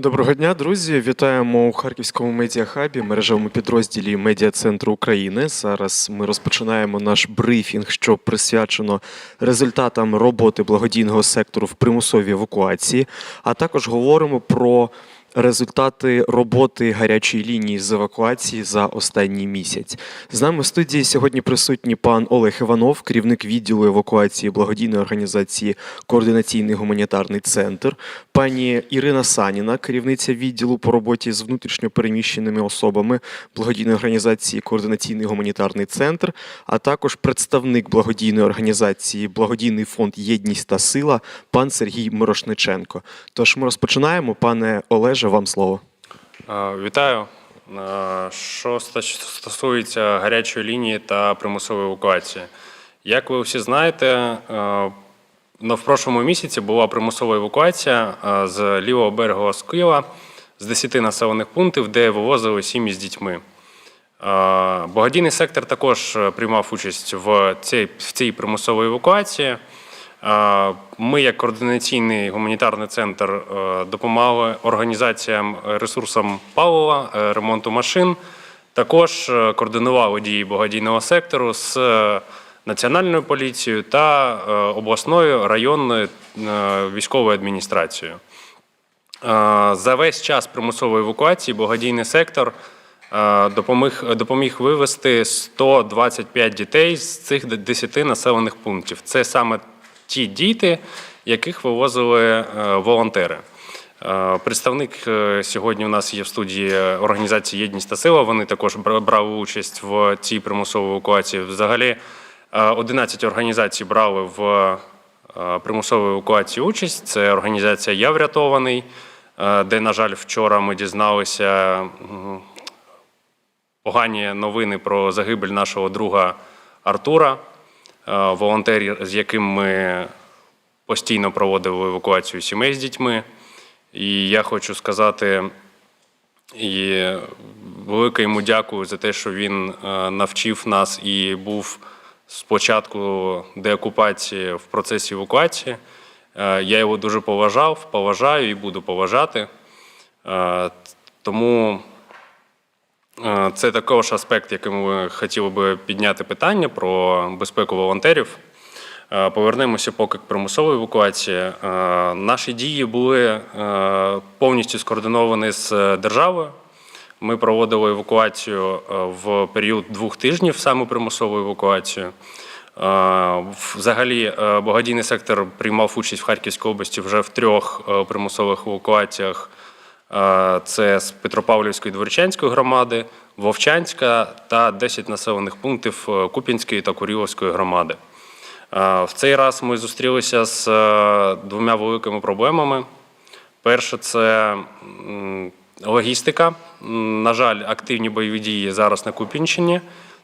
Доброго дня, друзі! Вітаємо у Харківському медіахабі, мережевому підрозділі Медіа Центру України. Зараз ми розпочинаємо наш брифінг, що присвячено результатам роботи благодійного сектору в примусовій евакуації, а також говоримо про результати роботи гарячої лінії з евакуації за останній місяць. З нами в студії сьогодні присутні пан Олег Іванов, керівник відділу евакуації благодійної організації Координаційний гуманітарний центр, пані Ірина Саніна, керівниця відділу по роботі з внутрішньо переміщеними особами благодійної організації Координаційний гуманітарний центр, а також представник благодійної організації Благодійний фонд Єдність та сила, пан Сергій Мирошниченко. Тож ми розпочинаємо, пане Олеже, вам слово. Вітаю. Що стосується гарячої лінії та примусової евакуації, як ви всі знаєте, в прошлому місяці була примусова евакуація з лівого берега з Києва з 10 населених пунктів, де вивозили сім'ї з дітьми. Благодійний сектор також е, приймав участь в цій, в цій примусовій евакуації. Ми, як координаційний гуманітарний центр, е, допомагали організаціям е, ресурсам палива, е, ремонту машин. Також координували дії благодійного сектору з національною поліцією та обласною районною військовою адміністрацією. За весь час примусової евакуації благодійний сектор допоміг, допоміг вивезти 125 дітей з цих 10 населених пунктів. Це саме ті діти, яких вивозили е, волонтери. Е, Представник е, сьогодні у нас є в студії організації Єдність та сила. Вони також брали участь в цій примусовій евакуації. Взагалі е, 11 організацій брали в примусовій евакуації участь. Це організація Я врятований, де, на жаль, вчора ми дізналися погані новини про загибель нашого друга Артура, е, волонтер, з яким ми постійно проводили евакуацію сімей з дітьми. І я хочу сказати і велике йому дякую за те, що він е, навчив нас і був спочатку деокупації в процесі евакуації. Е, Я його дуже поважав, поважаю і буду поважати. Тому Це також аспект, яким ми хотіли би підняти питання про безпеку волонтерів. Е, Повернемося поки к примусовій евакуації. Е, Наші дії були е, повністю скоординовані з державою. Ми проводили евакуацію е, в період двох тижнів, саме примусову евакуацію. Е, Взагалі, е, благодійний сектор приймав участь в Харківській області вже в трьох е, примусових евакуаціях. Це з Петропавлівської Дворічанської громади, Вовчанська та 10 населених пунктів е, Куп'янської та Куріловської громади. В цей раз ми зустрілися з е, двома великими проблемами. Перше це логістика. На жаль, активні бойові дії зараз на Куп'янщині,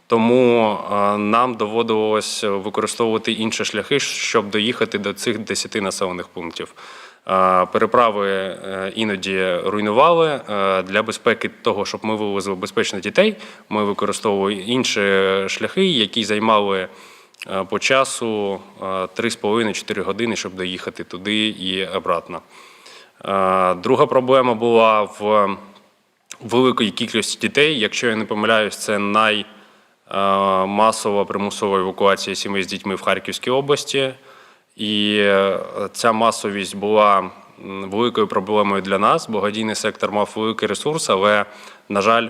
тому е, нам доводилось використовувати інші шляхи, щоб доїхати до цих 10 населених пунктів. Е, Переправи е, іноді руйнували Е, для безпеки того, щоб ми вивезли безпечно дітей. Ми використовували інші шляхи, які займали по часу е, 3,5-4 години, щоб доїхати туди і обратно. Друга проблема була в великої кількості дітей. Якщо я не помиляюсь, це наймасова примусова евакуація сімей з дітьми в Харківській області. І е, ця масовість була великою проблемою для нас. Благодійний сектор мав великий ресурс, але, на жаль,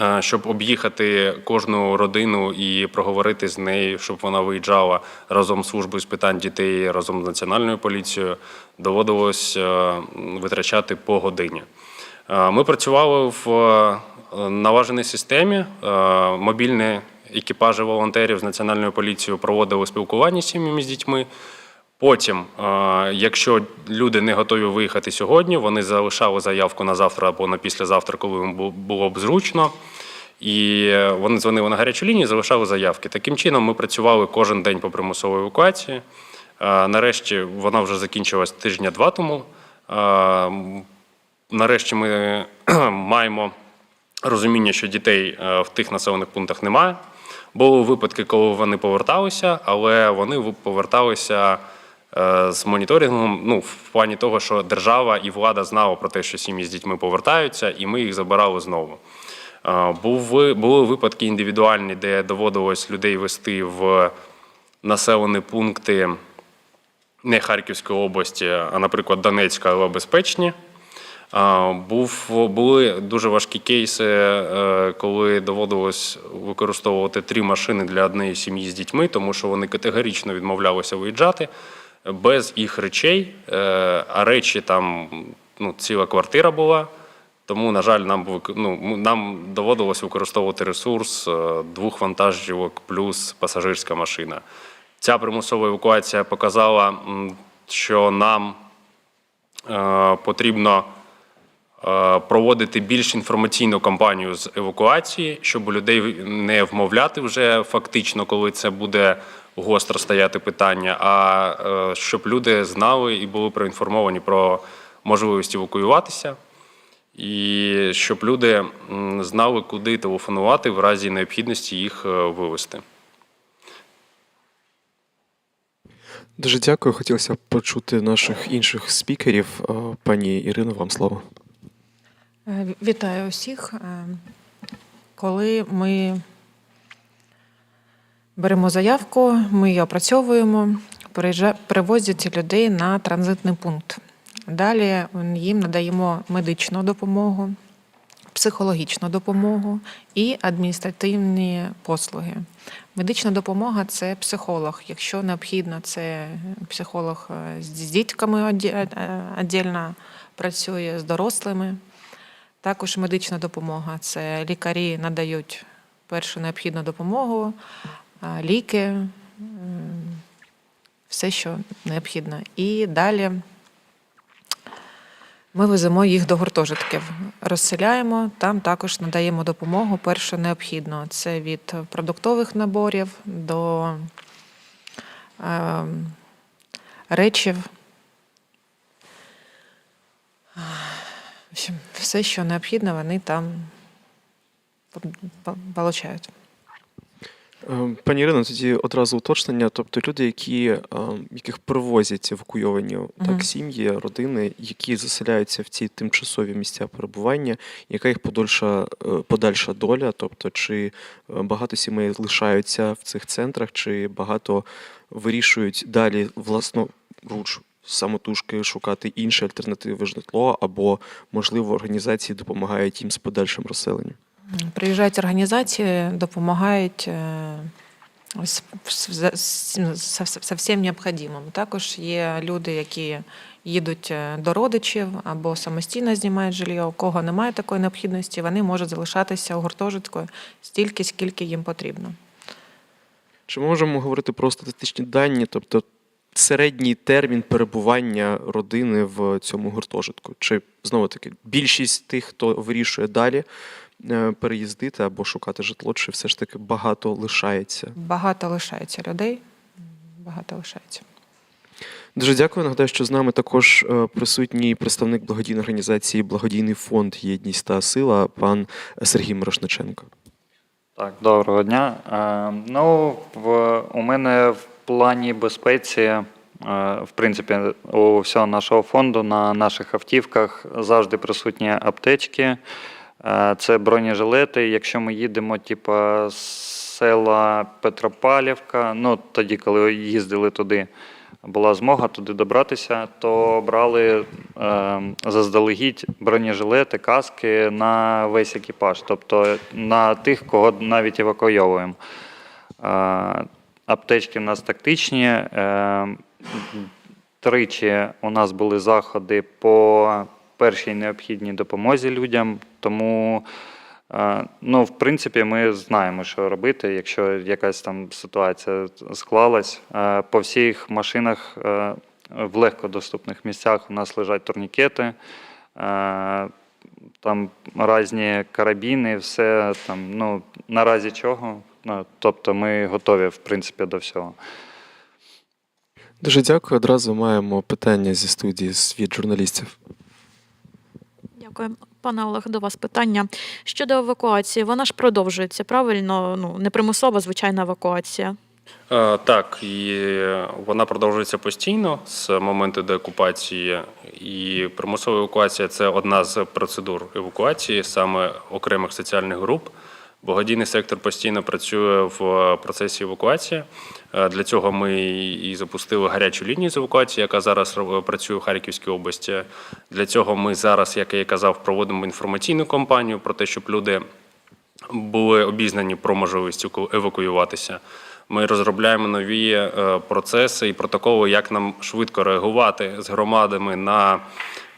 е, щоб об'їхати кожну родину і проговорити з нею, щоб вона виїжджала разом з службою з питань дітей, разом з національною поліцією, доводилось е, витрачати по годині. Ми працювали в налаженій системі. Е, Мобільні екіпажі волонтерів з національною поліцією проводили спілкування з сім'ями з дітьми. Потім, е, якщо люди не готові виїхати сьогодні, вони залишали заявку на завтра або на післязавтра, коли їм було б зручно. І е, вони дзвонили на гарячу лінію, залишали заявки. Таким чином, ми працювали кожен день по примусовій евакуації. Е, Нарешті вона вже закінчилась тижня-два тому. Нарешті ми маємо розуміння, що дітей в тих населених пунктах немає. Були випадки, коли вони поверталися, але вони поверталися е, з моніторингом, ну, в плані того, що держава і влада знала про те, що сім'ї з дітьми повертаються, і ми їх забирали знову. Е, Були, були випадки індивідуальні, де доводилось людей вести в населені пункти не Харківської області, а, наприклад, Донецька, але безпечні. Був, були дуже важкі кейси, е, коли доводилось використовувати три машини для однієї сім'ї з дітьми, тому що вони категорично відмовлялися виїжджати без їх речей, е, а речі там ну, ціла квартира була. Тому, на жаль, нам, ну, нам доводилось використовувати ресурс е, двох вантажівок плюс пасажирська машина. Ця примусова евакуація показала, що нам потрібно проводити більш інформаційну кампанію з евакуації, щоб людей не вмовляти вже фактично, коли це буде гостро стояти питання, а е, щоб люди знали і були проінформовані про можливість евакуюватися. І щоб люди знали, куди телефонувати в разі необхідності їх е, вивезти. Дуже дякую. Хотілося почути наших інших спікерів. Е, Пані Ірино, вам слово. Е, Вітаю усіх. Е, Коли ми беремо заявку, ми її опрацьовуємо, перевозять людей на транзитний пункт. Далі їм надаємо медичну допомогу, психологічну допомогу і адміністративні послуги. Медична допомога це психолог. Якщо необхідно, це психолог е, з дітками віддільно працює з дорослими. Також медична допомога це лікарі надають першу необхідну допомогу, ліки, все, що необхідно. І далі ми веземо їх до гуртожитків, розселяємо, там також надаємо допомогу першу необхідну. Це від продуктових наборів до е, речів. В общем, все, що необхідно, вони там получають. Е, Пані Ірино, тоді одразу уточнення. Тобто люди, які, е, яких привозять евакуйовані Мгм. так, сім'ї, родини, які заселяються в ці тимчасові місця перебування, яка їх подальша, е, подальша доля? Тобто, чи багато сімей лишаються в цих центрах, чи багато вирішують далі власноруч самотужки шукати інші альтернативи житло, або, можливо, організації допомагають їм з подальшим розселенням? Приїжджають організації, допомагають е, з- всім необхідним. Також є люди, які їдуть е, до родичів або самостійно знімають жилье. У кого немає такої необхідності, вони можуть залишатися у гуртожитку стільки, скільки їм потрібно. Чи можемо говорити про статистичні дані, тобто середній термін перебування родини в цьому гуртожитку? Чи знову таки більшість тих, хто вирішує далі е, переїздити або шукати житло, чи все ж таки багато лишається? Багато лишається людей. Багато лишається. Дуже дякую. Нагадаю, що з нами також е, присутній представник благодійної організації Благодійний фонд Єдність та сила, пан Сергій Мирошниченко. Так, доброго дня. Е, Ну, в, у мене в плані безпеці, в принципі, у всього нашого фонду на наших автівках завжди присутні аптечки. Е, Це бронежилети. Якщо ми їдемо, типу, з села Петропалівка, ну тоді, коли їздили туди, була змога туди добратися, то брали е, заздалегідь бронежилети, каски на весь екіпаж, тобто на тих, кого навіть евакуйовуємо. Е, аптечки в нас тактичні. Е, тричі у нас були заходи по першій необхідній допомозі людям, тому. Е, Ну, в принципі, ми знаємо, що робити, якщо якась там ситуація склалась. Е, По всіх машинах е, в легкодоступних місцях у нас лежать турнікети, там різні карабіни, все там, ну, наразі чого. Ну, тобто ми готові, в принципі, до всього. Дуже дякую. Одразу маємо питання зі студії від журналістів. Дякую. Пане Олег, до вас питання. Щодо евакуації, вона ж продовжується, правильно? Ну, не примусова, звичайна евакуація. Е, Так, і вона продовжується постійно з моменту деокупації. І примусова евакуація це одна з процедур евакуації, саме окремих соціальних груп. Благодійний сектор постійно працює в процесі евакуації. Е, Для цього ми і запустили гарячу лінію з евакуації, яка зараз працює в Харківській області. Для цього ми зараз, як я і казав, проводимо інформаційну кампанію про те, щоб люди були обізнані про можливість евакуюватися. Ми розробляємо нові е, процеси і протоколи, як нам швидко реагувати з громадами на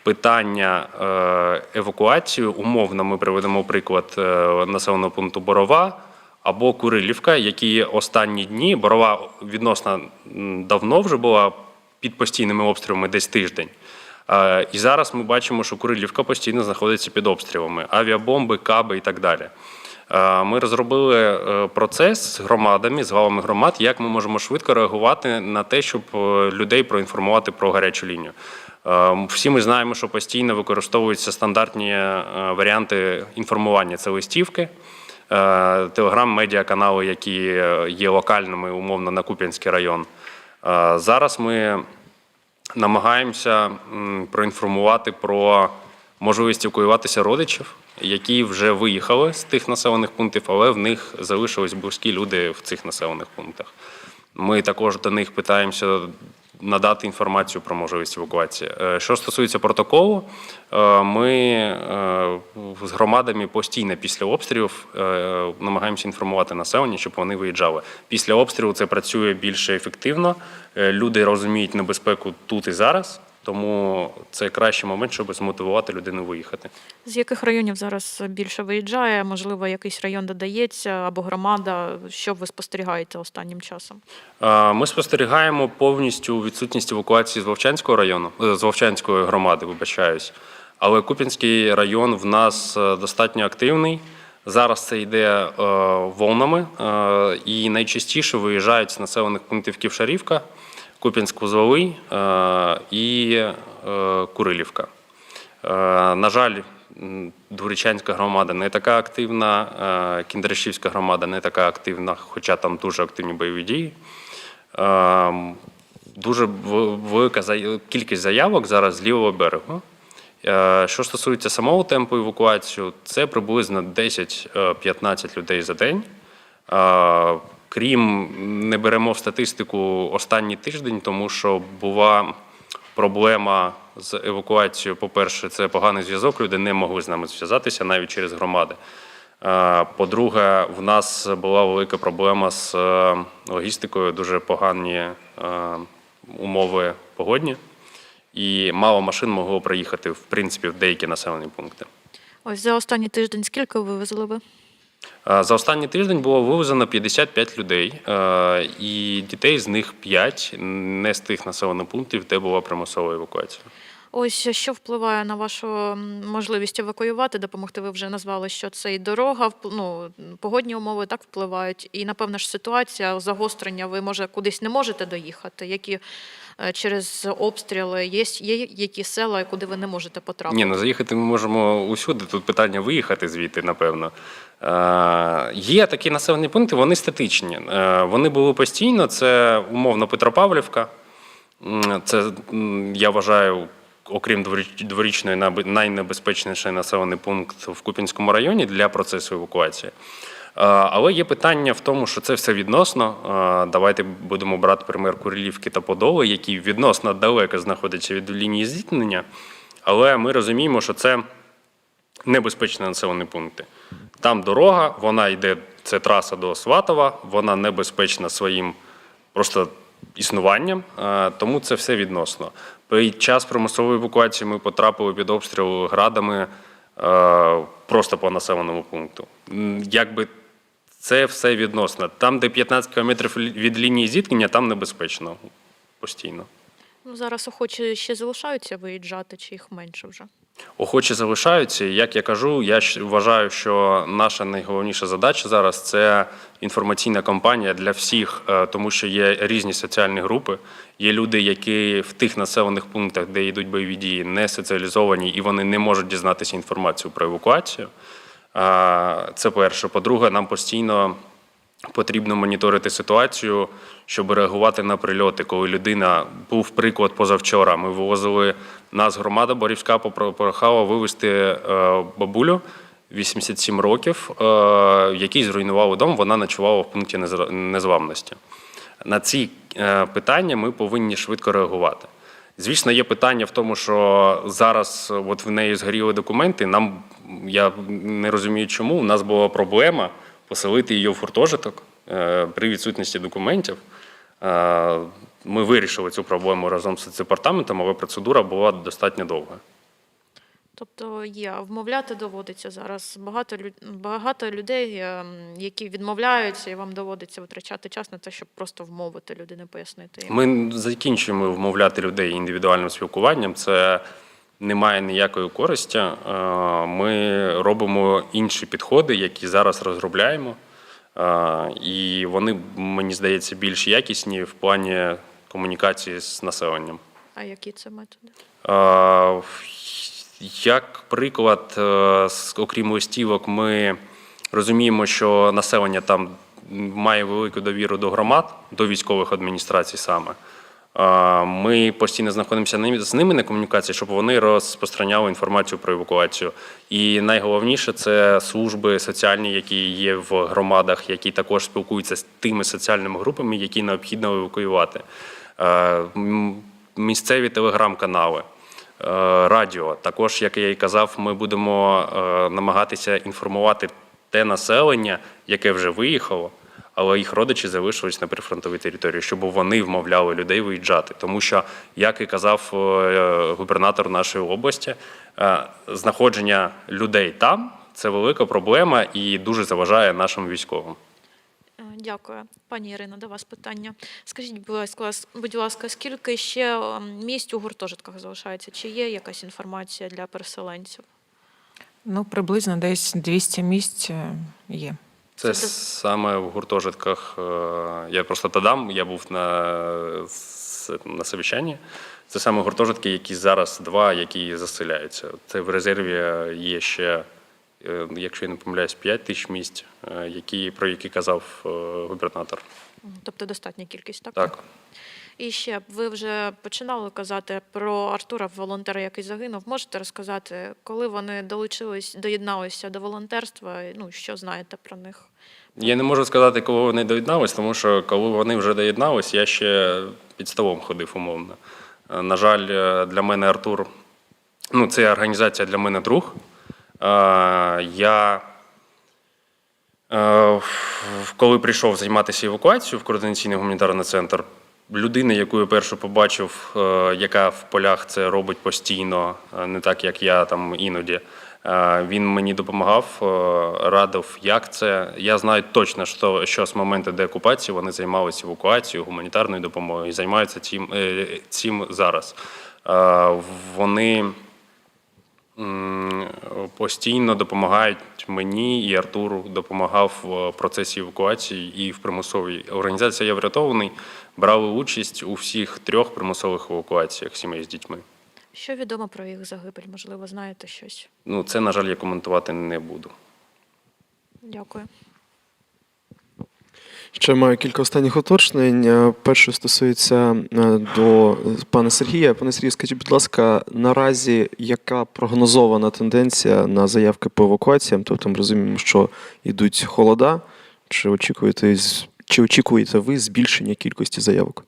питання евакуацію евакуації. Умовно, ми приведемо приклад е, населеного пункту Борова або Курилівка, які останні дні Борова відносно давно вже була під постійними обстрілами десь тиждень. Е, І зараз ми бачимо, що Курилівка постійно знаходиться під обстрілами, авіабомби, каби і так далі. Е, Ми розробили е, процес з громадами, з главами громад, як ми можемо швидко реагувати на те, щоб е, людей проінформувати про гарячу лінію. Всі ми знаємо, що постійно використовуються стандартні варіанти інформування. Це листівки, е, телеграм-медіаканали, які є локальними, умовно, на Куп'янський район. Зараз ми намагаємося проінформувати про можливість евакуюватися родичів, які вже виїхали з тих населених пунктів, але в них залишились близькі люди в цих населених пунктах. Ми також до них питаємося надати інформацію про можливість евакуації. Е, Що стосується протоколу, е, ми е, з громадами постійно після обстрілів намагаємося інформувати населення, щоб вони виїжджали. Після обстрілу це працює більш ефективно. Люди розуміють небезпеку тут і зараз, тому це кращий момент, щоб змотивувати людину виїхати. З яких районів зараз більше виїжджає? Можливо, якийсь район додається або громада. Що ви спостерігаєте останнім часом? Ми спостерігаємо повністю відсутність евакуації з Вовчанського району, е, з Вовчанської громади, вибачаюсь. Але Куп'янський район в нас е, достатньо активний. Зараз це йде е, волнами, і найчастіше виїжджають з населених пунктів Ківшарівка, Куп'янськ-Вузловий е, і е, Курилівка. Е, На жаль, Дворічанська громада не така активна, Кіндрашівська громада не така активна, хоча там дуже активні бойові дії. Дуже велика кількість заявок зараз з лівого берегу. Що стосується самого темпу евакуації, це приблизно 10-15 людей за день. Крім не беремо в статистику останній тиждень, тому що була проблема з евакуацією. По-перше, це поганий зв'язок. Люди не могли з нами зв'язатися навіть через громади. По-друге, в нас була велика проблема з е, логістикою, дуже погані е, умови погодні, і мало машин могло проїхати в принципі в деякі населені пункти. Ось за останній тиждень скільки вивезли ви? Е, За останній тиждень було вивезено 55 людей, е, і дітей з них 5 не з тих населених пунктів, де була примусова евакуація. Ось що впливає на вашу можливість евакуювати, допомогти. Ви вже назвали, що це і дорога, ну, погодні умови так впливають. І напевно ж ситуація загострення. Ви може кудись не можете доїхати. Які через обстріли є, є які села, куди ви не можете потрапити? Ні, ну заїхати ми можемо усюди. Тут питання виїхати звідти, напевно. Е, є такі населені пункти, вони статичні. Е, вони були постійно. Це умовно Петропавлівка. Це я вважаю, окрім дворіч- дворічної, найнебезпечніший населений пункт в Купінському районі для процесу евакуації. Е, Але є питання в тому, що це все відносно. Е, Давайте будемо брати примір Курилівки та Подоли, які відносно далеко знаходяться від лінії зіткнення. Але ми розуміємо, що це небезпечні населені пункти. Там дорога, вона йде, це траса до Сватова, вона небезпечна своїм просто існуванням, е, тому це все відносно. Під час примусової евакуації ми потрапили під обстріл градами просто по населеному пункту. Якби це все відносно. Там, де 15 кілометрів від лінії зіткнення, там небезпечно постійно. Ну, зараз охочі ще залишаються виїжджати, чи їх менше вже? Охочі залишаються. Як я кажу, я вважаю, що наша найголовніша задача зараз це інформаційна кампанія для всіх, е, тому що є різні соціальні групи. Є люди, які в тих населених пунктах, де йдуть бойові дії, не соціалізовані і вони не можуть дізнатися інформацію про евакуацію. Це перше. По-друге, нам постійно потрібно моніторити ситуацію, щоб реагувати на прильоти. Коли людина був приклад позавчора, ми вивозили нас громада Борівська попро- прохала вивезти е, бабулю 87 років, е, якій зруйнували дом. Вона ночувала в пункті незламності. На ці е, питання ми повинні швидко реагувати. Звісно, є питання в тому, що зараз е, от в неї згоріли документи. Нам я не розумію, чому у нас була проблема поселити її в гуртожиток е, при відсутності документів. Е, Ми вирішили цю проблему разом з департаментом, але процедура була достатньо довга. Тобто є, вмовляти доводиться зараз. Багато, багато людей, ем, які відмовляються, і вам доводиться витрачати час на те, щоб просто вмовити людини, пояснити їм. Ми закінчуємо вмовляти людей індивідуальним спілкуванням. Це не має ніякої користі. Е, Ми робимо інші підходи, які зараз розробляємо. Е, І вони, мені здається, більш якісні в плані комунікації з населенням. А які це методи? Як приклад, е, окрім листівок, ми розуміємо, що населення там має велику довіру до громад, до військових адміністрацій саме. Ми постійно знаходимося з ними на комунікації, щоб вони розпространяли інформацію про евакуацію. І найголовніше це служби соціальні, які є в громадах, які також спілкуються з тими соціальними групами, які необхідно евакуювати. Е, Місцеві телеграм-канали. Е, радіо. Також, як я і казав, ми будемо е, намагатися інформувати те населення, яке вже виїхало, але їх родичі залишились на прифронтовій території, щоб вони вмовляли людей виїжджати. Тому що, як і казав е, губернатор нашої області, знаходження людей там це велика проблема і дуже заважає нашим військовим. Дякую. Пані Ірино, до вас питання. Скажіть, будь ласка, будь ласка, скільки ще ем, місць у гуртожитках залишається? Чи є якась інформація для переселенців? Ну, приблизно десь 200 місць е, є. Це саме в гуртожитках. е, Я просто додам, я був на, на совіщанні. Це саме гуртожитки, які зараз два, які заселяються. Це в резерві є ще, якщо я не помиляюсь, 5 тисяч місць, е, які, про які казав е, губернатор. Тобто достатня кількість, так? Так. І ще ви вже починали казати про Артура, волонтера, який загинув. Можете розказати, коли вони долучились, доєдналися до волонтерства? Ну що знаєте про них? Я не можу сказати, коли вони доєднались, тому що коли вони вже доєднались, я ще під столом ходив умовно. Е, На жаль, е, для мене Артур, ну, це організація для мене друг. Е, Я, е, коли прийшов займатися евакуацією в координаційний гуманітарний центр, людина, яку я першу побачив, е, яка в полях це робить постійно, не так як я там іноді. Він мені допомагав, радив, як це. Я знаю точно, що, що з моменту деокупації вони займалися евакуацією, гуманітарною допомогою і займаються цим, цим зараз. Вони постійно допомагають мені і Артуру допомагав в процесі евакуації і в примусовій організація Я врятований брали участь у всіх трьох примусових евакуаціях сімей з дітьми. Що відомо про їх загибель? Можливо, знаєте щось? Ну це на жаль я коментувати не буду. Дякую. Ще маю кілька останніх уточнень. Е, Перше стосується е, до пана Сергія. Пане Сергію, скажіть, будь ласка, наразі яка прогнозована тенденція на заявки по евакуаціям? Тобто ми розуміємо, що йдуть холода. Чи очікуєте, чи очікуєте ви збільшення кількості заявок?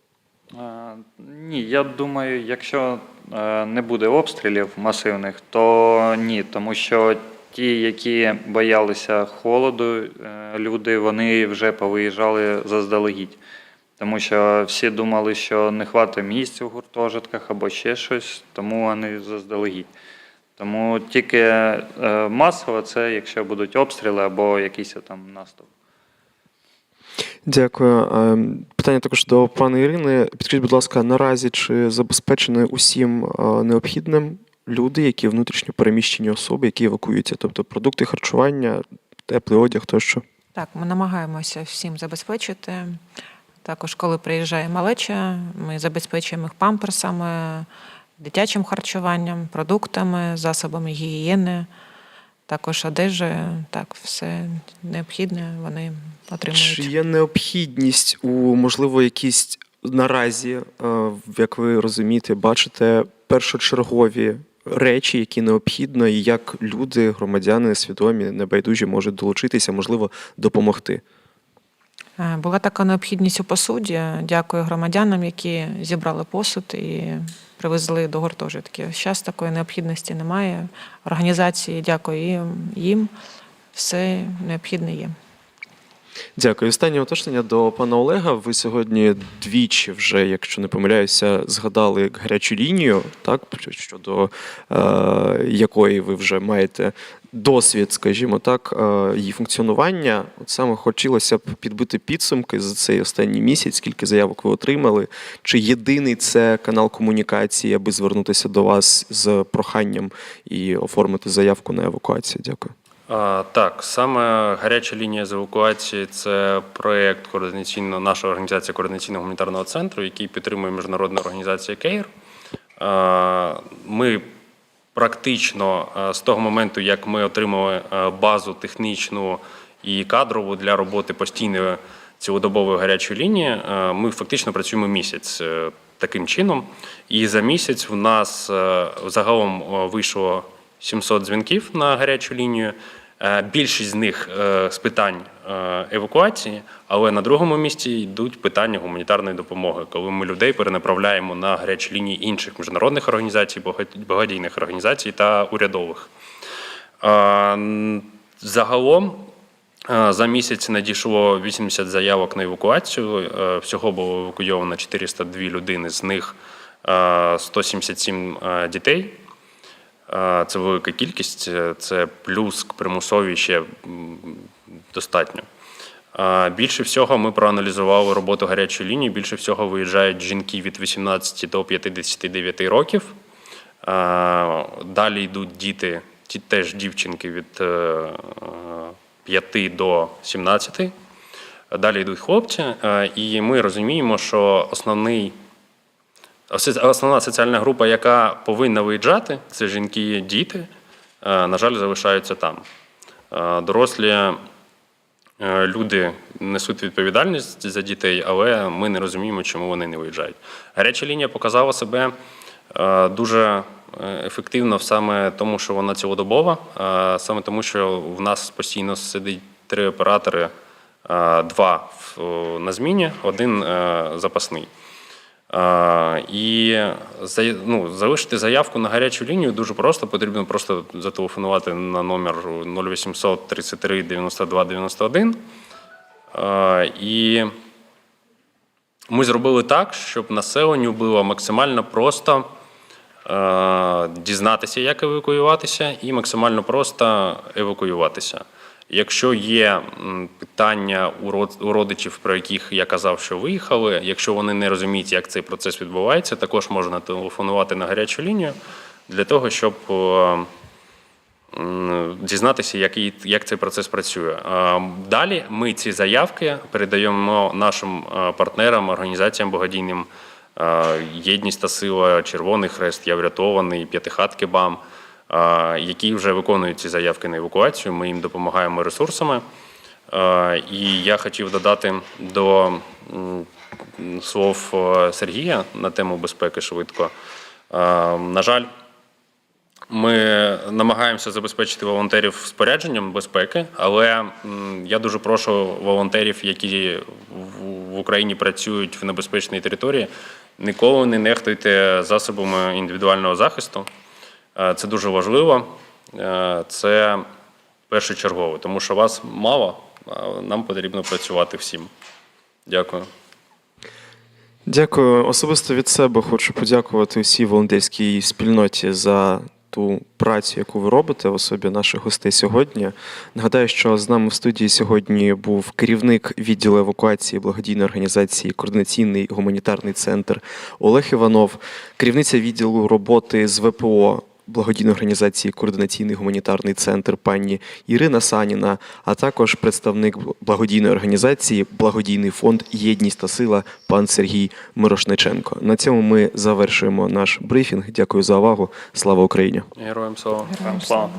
Е, Ні, я думаю, якщо не буде обстрілів масивних, то ні, тому що ті, які боялися холоду, е, люди, вони вже повиїжджали заздалегідь. Тому що всі думали, що не хватить місць у гуртожитках або ще щось, тому вони заздалегідь. Тому тільки е, масово це, якщо будуть обстріли або якийсь там наступ. Дякую. Е, Питання також до пані Ірини. Підкажіть, будь ласка, наразі чи забезпечені усім необхідним люди, які внутрішньо переміщені особи, які евакуюються, тобто продукти харчування, теплий одяг тощо? Так, ми намагаємося всім забезпечити. Також, коли приїжджає малеча, ми забезпечуємо їх памперсами, дитячим харчуванням, продуктами, засобами гігієни. також одежа, так, все необхідне вони отримують. Чи є необхідність у можливо якісь наразі, е, як ви розумієте, бачите першочергові речі, які необхідно, і як люди, громадяни свідомі, небайдужі можуть долучитися, можливо, допомогти? Е, Була така необхідність у посуді. Дякую громадянам, які зібрали посуд і привезли до гуртожитків. Зараз такої необхідності немає. Організації, дякую їм. Все необхідне є. Дякую. Останнє уточнення до пана Олега. Ви сьогодні двічі вже, якщо не помиляюся, згадали гарячу лінію, так щодо е, якої ви вже маєте досвід, скажімо так, е, її функціонування. От саме хотілося б підбити підсумки за цей останній місяць, скільки заявок ви отримали. Чи єдиний це канал комунікації, аби звернутися до вас з проханням і оформити заявку на евакуацію? Дякую. Так, саме гаряча лінія з евакуації це проєкт координаційно нашої організації координаційного гуманітарного центру, який підтримує міжнародна організація КЕЙР. Ми практично з того моменту, як ми отримали базу технічну і кадрову для роботи постійної цілодобової гарячої лінії, ми фактично працюємо місяць е, таким чином. І за місяць в нас е, загалом вийшло 700 дзвінків на гарячу лінію. Е, Більшість з них е, з питань е, евакуації, але на другому місці йдуть питання гуманітарної допомоги, коли ми людей перенаправляємо на гарячі лінії інших міжнародних організацій, благодійних організацій та урядових. Загалом за місяць надійшло 80 заявок на евакуацію. Всього було евакуйовано 402 людини, з них е, 177 е, дітей. Це велика кількість, е, це плюс к примусові ще достатньо. Більше всього ми проаналізували роботу гарячої лінії. Більше всього виїжджають жінки від 18 до 59 років. Далі йдуть діти, теж дівчинки від е, е, 5 до 17. Далі йдуть хлопці, Е, і ми розуміємо, що основний Ос- Основна соціальна група, яка повинна виїжджати, це жінки діти, е, на жаль, залишаються там. Е, Дорослі е, люди несуть відповідальність за дітей, але ми не розуміємо, чому вони не виїжджають. Гаряча лінія показала себе дуже ефективно саме тому, що вона цілодобова, саме тому, що в нас постійно сидить три оператори, два на зміні, один запасний. А, І ну, залишити заявку на гарячу лінію дуже просто. Потрібно просто зателефонувати на номер 0800 33 92 91. І ми зробили так, щоб населенню було максимально просто е, дізнатися, як евакуюватися, і максимально просто евакуюватися. Якщо є питання у род- родичів, про яких я казав, що виїхали, якщо вони не розуміють, як цей процес відбувається, також можна телефонувати на гарячу лінію для того, щоб е, дізнатися, як, і- як цей процес працює. Е, Далі ми ці заявки передаємо нашим е, партнерам, організаціям благодійним Єдність та сила, Червоний Хрест, Я врятований, П'ятихатки БАМ, які вже виконують ці заявки на евакуацію. Ми їм допомагаємо ресурсами. І я хотів додати до слов е, Сергія на тему безпеки швидко. На жаль, ми намагаємося забезпечити волонтерів спорядженням безпеки, але я дуже прошу волонтерів, які в Україні працюють в небезпечній території, ніколи не нехтуйте засобами індивідуального захисту. Е, Це дуже важливо. Е, Це першочергово, тому що вас мало, а нам потрібно працювати всім. Дякую. Дякую. Особисто від себе хочу подякувати усій волонтерській спільноті за ту працю, яку ви робите в особі наших гостей сьогодні. Нагадаю, що з нами в студії сьогодні був керівник відділу евакуації благодійної організації Координаційний гуманітарний центр Олег Іванов, керівниця відділу роботи з ВПО благодійної організації Координаційний гуманітарний центр пані Ірина Саніна, а також представник благодійної організації Благодійний фонд Єдність та сила пан Сергій Мирошниченко. На цьому ми завершуємо наш брифінг. Дякую за увагу. Слава Україні! Героям слава. Героям слава.